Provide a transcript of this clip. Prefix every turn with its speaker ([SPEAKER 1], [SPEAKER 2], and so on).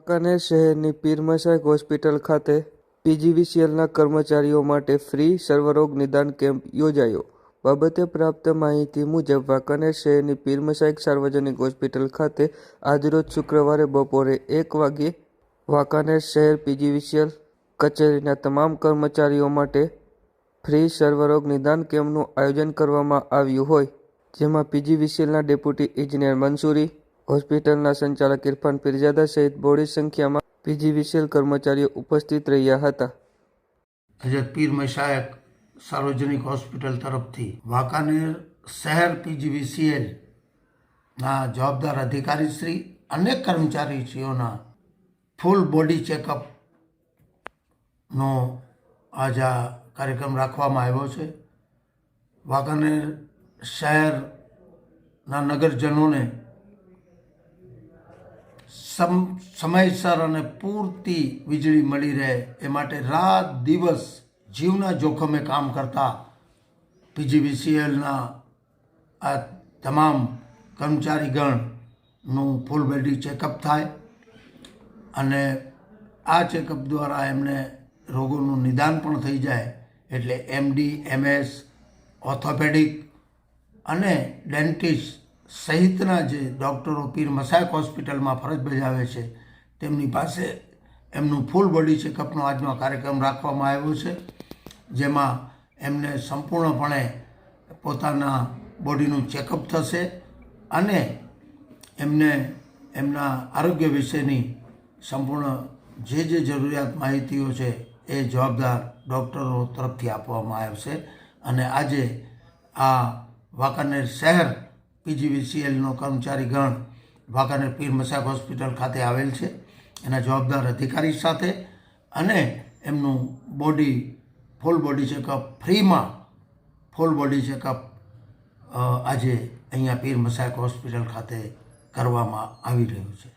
[SPEAKER 1] વાંકાનેર શહેરની પીર મશાઇક હોસ્પિટલ ખાતે પીજીવીસીએલના કર્મચારીઓ માટે ફ્રી સર્વરોગ નિદાન કેમ્પ યોજાયો. બાબતે પ્રાપ્ત માહિતી મુજબ વાંકાનેર શહેરની પીરમસાઈક સાર્વજનિક હોસ્પિટલ ખાતે આજરોજ શુક્રવારે બપોરે એક વાગ્યે વાંકાનેર શહેર પીજીવીસીએલ કચેરીના તમામ કર્મચારીઓ માટે ફ્રી સર્વરોગ નિદાન કેમ્પનું આયોજન કરવામાં આવ્યું હોય, જેમાં પીજીવીસીએલના ડેપ્યુટી ઇજનેર મંસૂરી હોસ્પિટલના સંચાલક ઇરફાન પીરજાદા સહિત બોડી સંખ્યામાં પીજીવીસીએલ કર્મચારીઓ ઉપસ્થિત રહ્યા હતા.
[SPEAKER 2] હજરત પીર મશાયક સાર્વજનિક હોસ્પિટલ તરફથી વાંકાનેર શહેર પીજીવીસીએલ ના જવાબદાર અધિકારીશ્રી અનેક કર્મચારીશ્રીઓના ફૂલ બોડી ચેકઅપ નો આજ આ કાર્યક્રમ રાખવામાં આવ્યો છે. વાંકાનેર શહેરના નગરજનોને સમ, સમયસર અને પૂરતી વીજળી મળી રહે એ માટે રાત દિવસ જીવના જોખમે કામ કરતા પીજીવીસીએલના આ તમામ કર્મચારીગણનું ફૂલ બોડી ચેકઅપ થાય અને આ ચેકઅપ દ્વારા એમને રોગોનું નિદાન પણ થઈ જાય એટલે MD, MS, orthopaedic and dentist સહિતના જે ડૉક્ટરો પીર મસાયક હોસ્પિટલમાં ફરજ બજાવે છે, તેમની પાસે એમનું ફૂલ બોડી ચેકઅપનો આજનો કાર્યક્રમ રાખવામાં આવ્યો છે, જેમાં એમને સંપૂર્ણપણે પોતાના બોડીનું ચેકઅપ થશે અને એમને એમના આરોગ્ય વિશેની સંપૂર્ણ જે જે જરૂરિયાત માહિતીઓ છે એ જવાબદાર ડૉક્ટરો તરફથી આપવામાં આવશે. અને આજે આ વાંકાનેર શહેર પીજીવીસીએલનો કર્મચારીગણ વાંકાનેર પીર મસાક હોસ્પિટલ ખાતે આવેલ છે. એના જવાબદાર અધિકારી સાથે અને એમનું બોડી ફૂલ બોડી ચેકઅપ ફ્રીમાં ફૂલ બોડી ચેકઅપ આજે અહીંયા પીર મસાક હોસ્પિટલ ખાતે કરવામાં આવી રહ્યું છે.